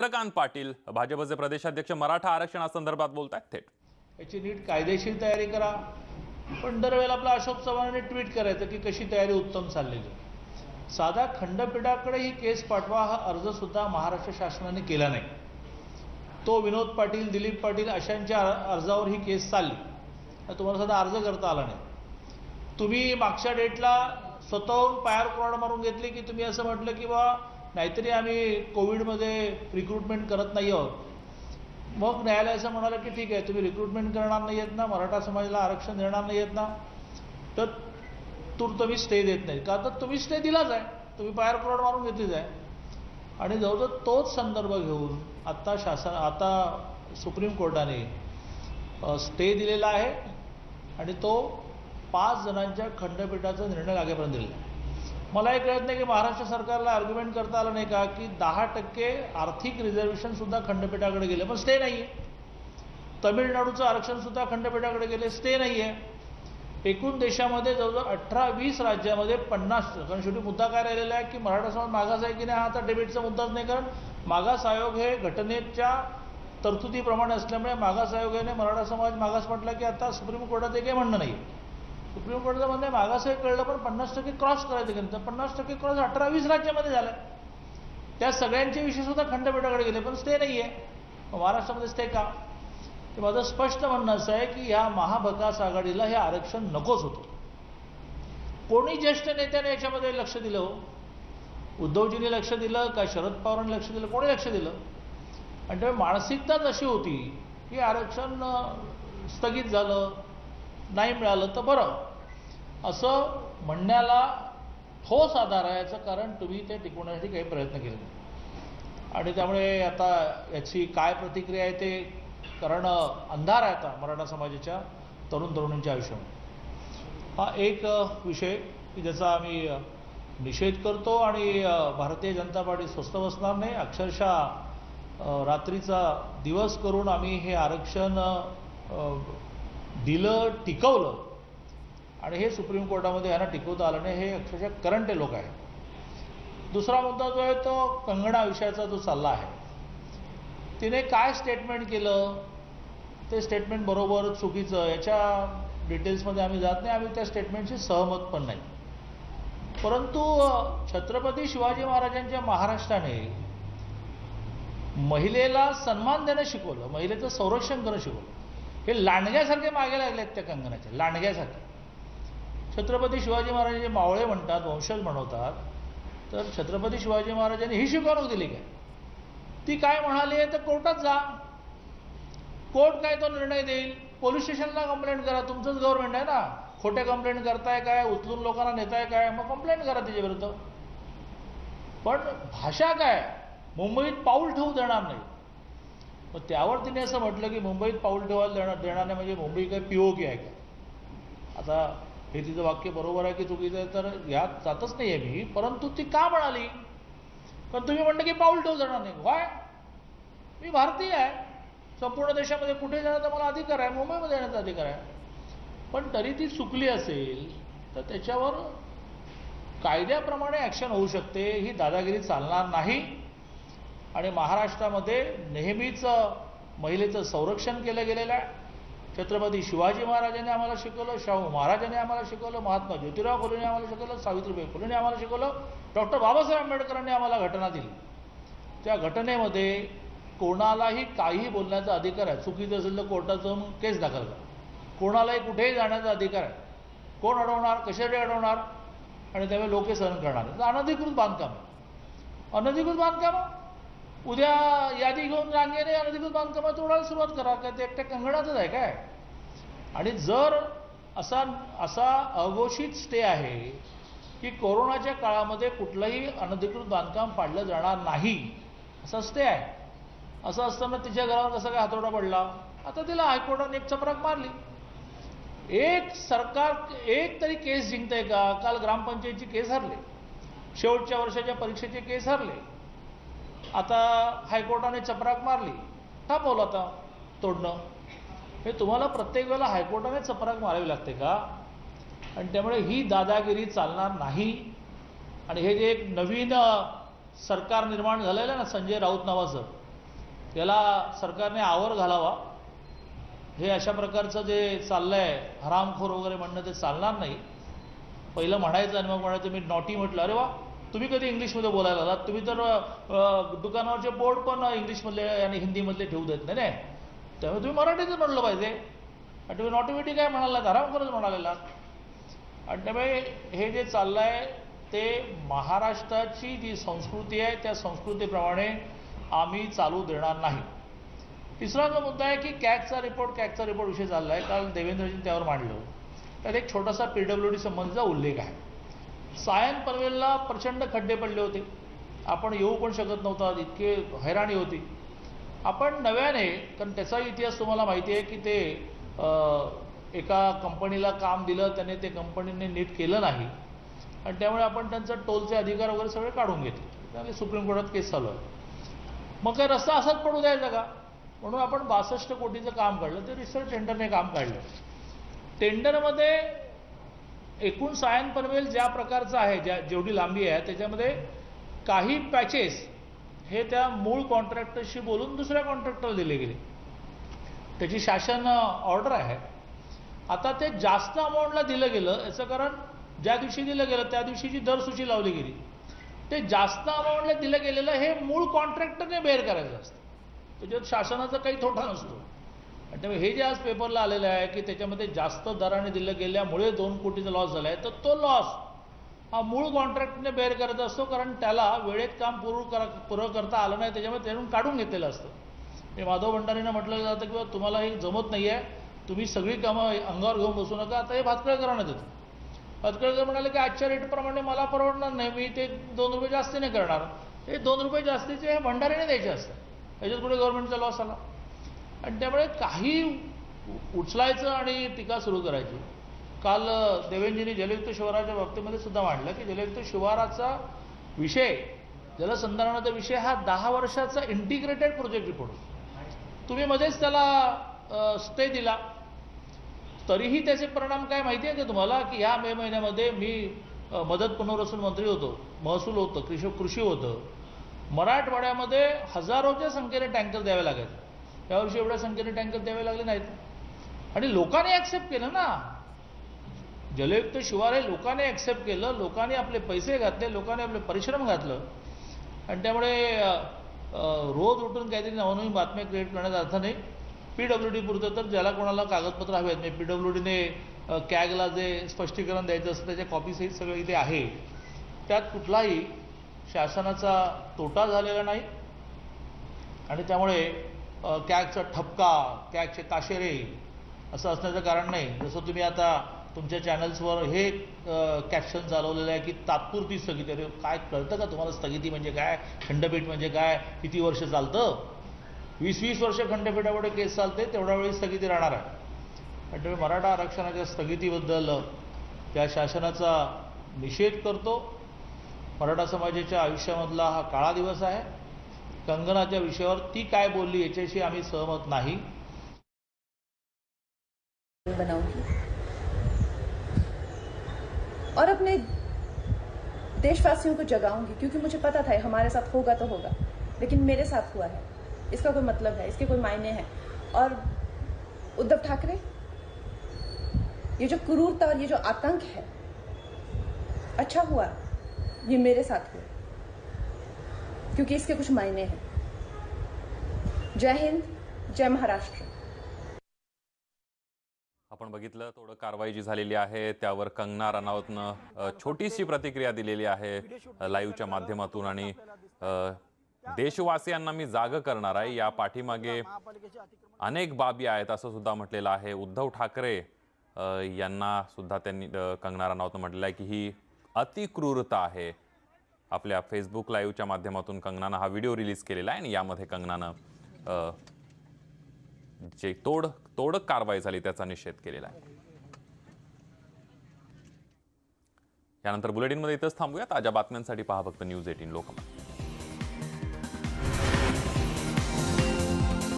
चंद्रकांत पाटील भाजपचे प्रदेशाध्यक्ष मराठा आरक्षणासंदर्भात बोलत आहेत थेट. याची नीट कायदेशीर तयारी करा. पण दरवेळेला आपला अशोक चव्हाणांनी ट्विट करायचं की कशी तयारी उत्तम चाललेली साधा खंडपीठाकडे ही केस पाठवा हा अर्जसुद्धा महाराष्ट्र शासनाने केला नाही. तो विनोद पाटील दिलीप पाटील अशांच्या अर्जावर ही केस चालली. तुम्हाला साधा अर्ज करता आला नाही. तुम्ही मागच्या डेटला स्वतःहून पायावर कोणाड मारून घेतली की तुम्ही असं म्हटलं की बा नाहीतरी आम्ही कोविडमध्ये रिक्रुटमेंट करत नाही आहोत. मग न्यायालय असं म्हणालं की ठीक आहे तुम्ही रिक्रुटमेंट करणार नाही आहेत ना मराठा समाजाला आरक्षण देणार नाही आहेत ना तर तूर तुम्ही स्टे देत नाही का तर तुम्ही स्टे दिलाच आहे. तुम्ही पायर कोरड मारून घेतलीच आहे. आणि जवळजवळ तोच संदर्भ घेऊन आत्ता शासन आता सुप्रीम कोर्टाने स्टे दिलेला आहे आणि तो पाच जणांच्या खंडपीठाचा निर्णय लागेपर्यंत दिलेला आहे. मला एक कळत नाही की महाराष्ट्र सरकारला आर्ग्युमेंट करता आलं नाही का की दहा टक्के आर्थिक रिझर्वेशन सुद्धा खंडपीठाकडे गेले. पण स्टे नाही आहे तमिळनाडूचं आरक्षण सुद्धा खंडपीठाकडे गेले स्टे नाही आहे एकूण देशामध्ये जवळजवळ अठरा वीस राज्यामध्ये पन्नास कारण शेवटी मुद्दा काय राहिलेला आहे की मराठा समाज मागास आहे की नाही हा आता डेबिटचा मुद्दाच नाही. कारण मागास आयोग हे घटनेच्या तरतुदीप्रमाणे असल्यामुळे मागास आयोगाने मराठा समाज मागास म्हटला की आता सुप्रीम कोर्टात एक काही म्हणणं नाही सुप्रीम कोर्टाचं म्हणणं आहे कळलं पण पन्नास टक्के क्रॉस करायचं गेलं तर पन्नास टक्के क्रॉस अठरा वीस राज्यामध्ये झालं. त्या सगळ्यांचे विषय सुद्धा खंडपीठाकडे गेले पण स्टे नाही आहे महाराष्ट्रामध्ये स्टे का? ते माझं स्पष्ट म्हणणं असं आहे की या महाभकास आघाडीला हे आरक्षण नकोच होतं. कोणी ज्येष्ठ नेत्याने याच्यामध्ये लक्ष दिलं हो? उद्धवजींनी लक्ष दिलं का शरद पवारांनी लक्ष दिलं? कोणी लक्ष दिलं? आणि त्यामुळे मानसिकताच अशी होती की आरक्षण स्थगित झालं. नाही मिळालं तर बरं. असं म्हणण्याला ठोस आधार आहे याचं कारण तुम्ही ते टिकवण्यासाठी काही प्रयत्न केले नाही. आणि त्यामुळे आता याची काय प्रतिक्रिया आहे ते कारण अंधार आहे आता मराठा समाजाच्या तरुण तरुणींच्या आयुष्यामध्ये. हा एक विषय की ज्याचा आम्ही निषेध करतो आणि भारतीय जनता पार्टी स्वस्त बसणार नाही. अक्षरशः रात्रीचा दिवस करून आम्ही हे आरक्षण दिलं टिकवलं. आणि हे सुप्रीम कोर्टामध्ये यांना टिकवता आलं नाही हे अक्षरशः करंट लोक आहेत. दुसरा मुद्दा जो आहे तो कंगणा विषयाचा जो चालला आहे. तिने काय स्टेटमेंट केलं? ते स्टेटमेंट बरोबर चुकीचं याच्या डिटेल्समध्ये आम्ही जात नाही आम्ही त्या स्टेटमेंटशी सहमत पण नाही. परंतु छत्रपती शिवाजी महाराजांच्या महाराष्ट्राने महिलेला सन्मान देणं शिकवलं. महिलेचं संरक्षण करणं शिकवलं. हे लांडग्यासारखे मागे लागले आहेत त्या कंगनाच्या लांडग्यासारखे. छत्रपती शिवाजी महाराजांचे मावळे म्हणतात वंशज म्हणवतात तर छत्रपती शिवाजी महाराजांनी ही शिकवणूक दिली काय? ती काय म्हणाली आहे? तर कोर्टात जा. कोर्ट काय तो निर्णय देईल? पोलीस स्टेशनला कंप्लेंट करा. तुमचंच गव्हर्नमेंट आहे ना. खोटे कंप्लेंट करताय काय? उचलून लोकांना नेताय काय? मग कंप्लेंट करा त्याच्याविरुद्ध. पण भाषा काय? मुंबईत पाऊल ठेवू देणार नाही. मग त्यावर तिने असं म्हटलं की मुंबईत पाऊल ठेवायला देणार देणार नाही म्हणजे मुंबई काय पिओ आहे का? आता हे तिचं वाक्य बरोबर आहे की चुकीचं आहे तर यात जातच नाही आहे मी परंतु ती का म्हणाली? पण तुम्ही म्हणलं की पाऊल ठेवू जाणार नाही. व्हाय मी भारतीय आहे. संपूर्ण देशामध्ये कुठे जाण्याचा मला अधिकार आहे? मुंबईमध्ये येण्याचा अधिकार आहे. पण तरी ती चुकली असेल तर त्याच्यावर कायद्याप्रमाणे ॲक्शन होऊ शकते. ही दादागिरी चालणार नाही. आणि महाराष्ट्रामध्ये नेहमीच महिलेचं संरक्षण केलं गेलेलं आहे. छत्रपती शिवाजी महाराजांनी आम्हाला शिकवलं शाहू महाराजांनी आम्हाला शिकवलं महात्मा ज्योतिराव फुलेंनी आम्हाला शिकवलं सावित्रीबाई फुलेंनी आम्हाला शिकवलं डॉक्टर बाबासाहेब आंबेडकरांनी आम्हाला घटना दिली. त्या घटनेमध्ये कोणालाही काही बोलण्याचा अधिकार आहे. चुकीचं असेल तर कोर्टात जाऊन केस दाखल करा. कोणालाही कुठेही जाण्याचा अधिकार आहे. कोण अडवणार कशासाठी अडवणार आणि त्यामुळे लोके सहन करणार तर अनधिकृत बांधकाम आहे. अनधिकृत बांधकाम उद्या यादी घेऊन रांगेने अनधिकृत बांधकामात तोडायला सुरुवात करा काय ते एकट्या कंगणातच आहे काय? आणि जर असा असा अघोषित स्टे आहे की कोरोनाच्या काळामध्ये कुठलंही अनधिकृत बांधकाम पाडलं जाणार नाही असं स्टे आहे. असं असताना तिच्या घरावर कसा काय हातोडा पडला? आता तिला हायकोर्टाने एक चपराक मारली. एक सरकार एक तरी केस जिंकतंय का? काल ग्रामपंचायतची केस हरले. शेवटच्या वर्षाच्या परीक्षेचे केस हरले. आता हायकोर्टाने चपराक मारली. थांबवलं आता तोडणं. हे तुम्हाला प्रत्येक वेळेला हायकोर्टाने चपराक मारावी लागते का? आणि त्यामुळे ही दादागिरी चालणार नाही. आणि हे जे एक नवीन सरकार निर्माण झालेलं आहे ना संजय राऊत नावाचं त्याला सरकारने आवर घालावा. हे अशा प्रकारचं जे चाललं आहे हरामखोर वगैरे म्हणणं ते चालणार नाही. पहिलं म्हणायचं आणि मग म्हणायचं मी नॉटी म्हटलं अरे वा तुम्ही कधी इंग्लिशमध्ये बोलायला आलात तुम्ही तर दुकानावरचे बोर्ड पण इंग्लिशमधले आणि हिंदीमधले ठेवू देत नाही नाही. त्यामुळे तुम्ही मराठीतच म्हणलं पाहिजे. आणि तुम्ही नॉटिव्हिटी काय म्हणाला करत म्हणालेला आणि त्यामुळे हे जे चाललं आहे ते महाराष्ट्राची जी संस्कृती आहे त्या संस्कृतीप्रमाणे आम्ही चालू देणार नाही. तिसरा जो मुद्दा आहे की कॅगचा रिपोर्ट कॅगचा रिपोर्ट विषय चालला आहे काल देवेंद्रजींनी त्यावर मांडलं. त्यात एक छोटासा पी डब्ल्यू डी संबंधीचा उल्लेख आहे. सायन पनवेलला प्रचंड खड्डे पडले होते. आपण येऊ पण शकत नव्हता इतके हैराणी होती. आपण नव्याने कारण त्याचा इतिहास तुम्हाला माहिती आहे की ते एका कंपनीला काम दिलं त्याने ते कंपनीने नीट केलं नाही. आणि त्यामुळे आपण त्यांचं टोलचे अधिकार वगैरे सगळे काढून घेतले. त्यामुळे सुप्रीम कोर्टात केस चालू आहे. मग काय रस्ता असाच पडू द्यायचा का म्हणून आपण बासष्ट कोटीचं काम काढलं ते रिसर्च सेंटरने काम काढलं. टेंडरमध्ये एकूण सायन पनवेल ज्या प्रकारचं आहे ज्या जेवढी लांबी आहे त्याच्यामध्ये काही पॅचेस हे त्या मूळ कॉन्ट्रॅक्टरशी बोलून दुसऱ्या कॉन्ट्रॅक्टरला दिले गेले. त्याची शासन ऑर्डर आहे. आता ते जास्त अमाऊंटला दिलं गेलं याचं कारण ज्या दिवशी दिलं गेलं त्या दिवशीची दरसूची लावली गेली. ते जास्त अमाऊंटला दिलं गेलेलं हे मूळ कॉन्ट्रॅक्टरने बेअर करायचं असतं. त्याच्यात शासनाचा काही तोटा नसतो. त्यामुळे हे जे आज पेपरला आलेलं आहे की त्याच्यामध्ये जास्त दराने दिलं गेल्यामुळे दोन कोटीचा लॉस झाला आहे तर तो लॉस हा मूळ कॉन्ट्रॅक्टने बेअर करत असतो कारण त्याला वेळेत काम पूर्ण करा पुरं करता आलं नाही त्याच्यामुळे त्यातून काढून घेतलेलं असतं. हे माधव भंडारीनं म्हटलं जातं की बा तुम्हाला हे जमत नाही आहे तुम्ही सगळी कामं अंगावर घेऊन बसू नका आता हे भातकळकरांना देतो. भातकळकर म्हणाले की आजच्या रेटप्रमाणे मला परवडणार नाही मी ते दोन रुपये जास्तीने करणार. हे दोन रुपये जास्तीचे हे भंडारीने द्यायचे असतात. त्याच्यात कुठे गव्हर्नमेंटचा लॉस आला? आणि त्यामुळे काही उचलायचं आणि टीका सुरू करायची. काल अ, देवेंद्रजींनी जलयुक्त शिवाराच्या बाबतीमध्ये सुद्धा मांडलं की जलयुक्त शिवाराचा विषय जलसंधारणाचा विषय हा दहा वर्षाचा इंटिग्रेटेड प्रोजेक्ट रिपोर्ट तुम्ही मध्येच त्याला स्टे दिला. तरीही त्याचे परिणाम काय माहिती आहे का तुम्हाला? की ह्या मे महिन्यामध्ये मी मदत पुनर्वसन मंत्री होतो महसूल होतं कृषी कृषी होतं. मराठवाड्यामध्ये हजारोच्या संख्येने टँकर द्यावे लागायचे. यावर्षी एवढ्या संख्येने टँकर द्यावे लागले नाहीत. आणि लोकांनी ॲक्सेप्ट केलं ना. जलयुक्त शिवार हे लोकांनी ॲक्सेप्ट केलं लोकांनी आपले पैसे घातले लोकांनी आपले परिश्रम घातलं. आणि त्यामुळे रोज उठून काहीतरी नवनवीन बातम्या क्रिएट करण्याचा अर्थ नाही. पी डब्ल्यू डी पुरतं तर ज्याला कोणाला कागदपत्र हवे आहेत. म्हणजे पी डब्ल्यू डीने कॅगला जे स्पष्टीकरण द्यायचं असतं त्याच्या कॉपीसही सगळं इथे आहे. त्यात कुठलाही शासनाचा तोटा झालेला नाही. आणि त्यामुळे कॅगचा ठपका कॅगचे ताशेरे असं असण्याचं कारण नाही. जसं तुम्ही आता तुमच्या चॅनल्सवर हे कॅप्शन चालवलेलं आहे की तात्पुरती स्थगिती. अरे काय कळतं का तुम्हाला स्थगिती म्हणजे काय? खंडपीठ म्हणजे काय? किती वर्ष चालतं? वीस वीस वर्ष खंडपीठापुढे केस चालते तेवढ्या वेळी स्थगिती राहणार आहे. त्यामुळे मराठा आरक्षणाच्या स्थगितीबद्दल त्या शासनाचा निषेध करतो. मराठा समाजाच्या आयुष्यामधला हा काळा दिवस आहे. कंगनाच्या विषयावर ती काय बोलली याच्याशी सहमत नाही. बनाऊँगी। और अपने देशवासियों को जगाऊँगी, क्योंकि मुझे पता था, हमारे साथ होगा तो होगा, लेकिन मेरे साथ हुआ है। इसका कोई मतलब है, इसके कोई मायने हैं। और उद्धव ठाकरे, ये जो क्रूरता और ये जो आतंक है अच्छा हुआ, ये मेरे साथ हुआ। क्योंकि इसके कुछ मायने हैं। जय हिंद जय महाराष्ट्र। आपण बघितलं थोडं कारवाई जी झालेली आहे त्यावर कंगना राणावतनं छोटीशी प्रतिक्रिया दिलेली आहे लाईव्हच्या माध्यमातून आणि देशवासियांना मी जाग करणार आहे. या पाठीमागे अनेक बाबी आहेत असं सुद्धा म्हटलेलं आहे. उद्धव ठाकरे यांना सुद्धा त्यांनी कंगना राणावतनं म्हटलेलं आहे की ही अतिक्रूरता आहे. आपल्या फेसबुक लाईव्हच्या माध्यमातून कंगनानं हा व्हिडिओ रिलीज केलेला आहे आणि यामध्ये कंगनानं जे तोड तोडक कारवाई झाली त्याचा निषेध केलेला आहे. यानंतर बुलेटिनमध्ये इथंच थांबूया ताज्या बातम्यांसाठी पहा फक्त न्यूज एटीन लोकमत.